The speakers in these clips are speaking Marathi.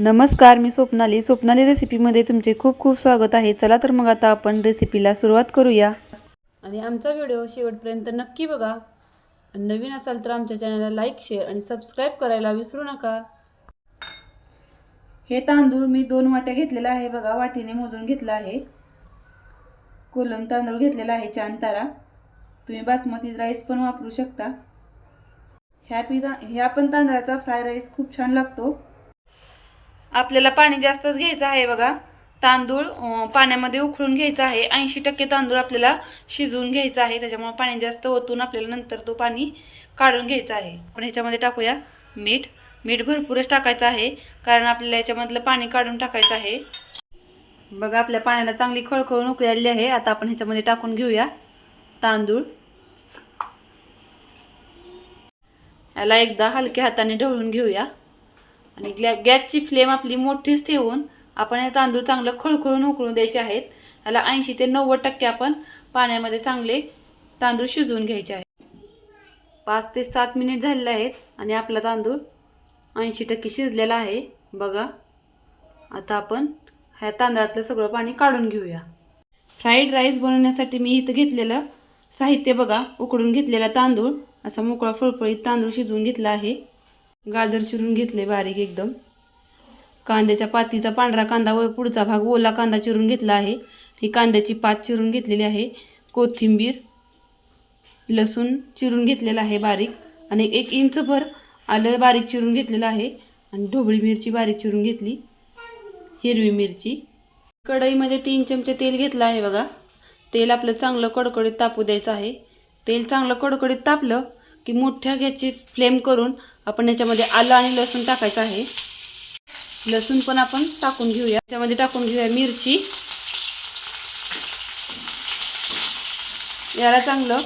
नमस्कार मी स्वप्नाली. स्वप्नाली रेसिपीमध्ये तुमचे खूप खूप स्वागत आहे. चला तर मग आता आपण रेसिपीला सुरुवात करूया. आणि आमचा व्हिडिओ शेवटपर्यंत नक्की बघा. नवीन असाल तर आमच्या चॅनलला लाईक शेअर आणि सबस्क्राईब करायला विसरू नका. हे तांदूळ मी दोन वाट्या घेतलेला आहे बघा. वाटीने मोजून घेतला आहे. कोलम तांदूळ घेतलेला आहे चांद तारा. तुम्ही बासमती राईस पण वापरू शकता. ह्या पिता ह्या पण तांदळाचा फ्राय राईस खूप छान लागतो. आपल्याला पाणी जास्तच घ्यायचं आहे बघा. तांदूळ पाण्यामध्ये उकळून घ्यायचा आहे. ऐंशी टक्के तांदूळ आपल्याला शिजवून घ्यायचा आहे. त्याच्यामुळे पाणी जास्त ओतून आपल्याला नंतर तो पाणी काढून घ्यायचा आहे. आपण ह्याच्यामध्ये टाकूया मीठ. मीठ भरपूरच टाकायचं आहे. कारण आपल्याला याच्यामधलं पाणी काढून टाकायचं आहे. बघा आपल्या पाण्याला चांगली खळखळून उकळी आलेली आहे. आता आपण ह्याच्यामध्ये टाकून घेऊया तांदूळ. याला एकदा हलक्या हाताने ढवळून घेऊया. आणि ग्लॅ गॅसची फ्लेम आपली मोठीच ठेवून आपण हे तांदूळ चांगलं खळखळून उकळून द्यायचे आहेत. याला ऐंशी ते नव्वद टक्के आपण पाण्यामध्ये चांगले तांदूळ शिजवून घ्यायचे आहेत. पाच ते सात मिनिट झालेले आहेत आणि आपला तांदूळ ऐंशी टक्के शिजलेला आहे. बघा आता आपण ह्या तांदळातलं सगळं पाणी काढून घेऊया. फ्राईड राईस बनवण्यासाठी मी इथं घेतलेलं साहित्य बघा उकडून घेतलेला तांदूळ. असा मोकळा फळफळीत तांदूळ शिजवून घेतला आहे. गाजर चिरून घेतले बारीक एकदम. कांद्याच्या पातीचा पांढरा कांदा व पुढचा भाग ओला कांदा चिरून घेतला आहे. ही कांद्याची पात चिरून घेतलेली आहे. कोथिंबीर लसूण चिरून घेतलेला आहे बारीक आणि एक इंचभर आलं बारीक चिरून घेतलेलं आहे आणि ढोबळी मिरची बारीक चिरून घेतली. हिरवी मिरची. कढईमध्ये तीन चमचे तेल घेतलं आहे बघा. तेल आपलं चांगलं कडकडीत तापू द्यायचं आहे. तेल चांगलं कडकडीत तापलं की मोठ्या गॅसची फ्लेम करून आपण याच्यामध्ये आलं आणि लसूण टाकायचं आहे. लसूण पण आपण टाकून घेऊया. त्यामध्ये टाकून घेऊया मिरची. याला चांगलं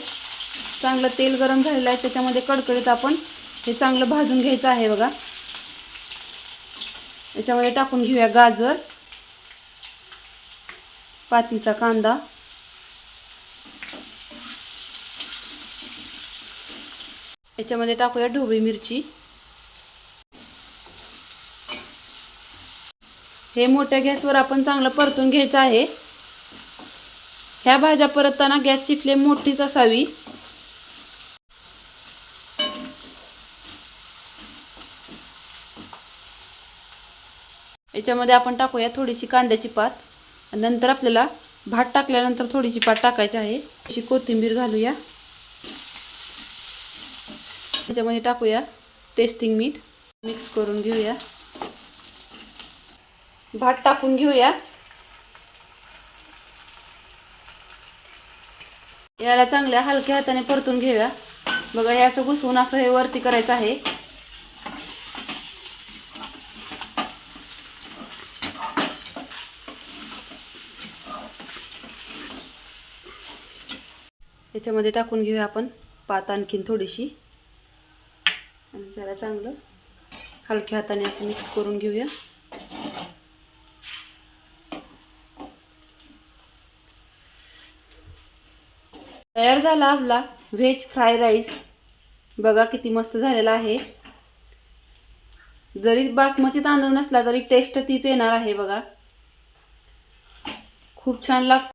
चांगलं तेल गरम झालेलं आहे. त्याच्यामध्ये कडकडीत आपण हे चांगलं भाजून घ्यायचं आहे बघा. याच्यामध्ये टाकून घेऊया गाजर. पातीचा कांदा. याच्यामध्ये टाकूया ढोबळी मिरची. हे मोठ्या गॅसवर आपण चांगलं परतून घ्यायचं आहे. ह्या भाज्या परतताना गॅसची फ्लेम मोठीच असावी. याच्यामध्ये आपण टाकूया थोडीशी कांद्याची पात. नंतर आपल्याला भात टाकल्यानंतर थोडीशी पात टाकायची आहे. अशी कोथिंबीर घालूया. त्याच्यामध्ये टाकूया टेस्टिंग मीठ. मिक्स करून घेऊया. भात टाकून घेऊया. याला चांगल्या हलक्या हाताने परतून घेऊया. बघा हे असं घुसवून असं हे वरती करायचं आहे. याच्यामध्ये टाकून घेऊया आपण पात आणखीन थोडीशी. आणि जरा चांगलं हलक्या हाताने असं मिक्स करून घेऊया. तयार झाला आपला व्हेज फ्राय राईस बघा किती मस्त झालेला आहे. जरी बासमती तांदूळ नसला तरी टेस्ट तीच येणार आहे बघा. खूप छान लाग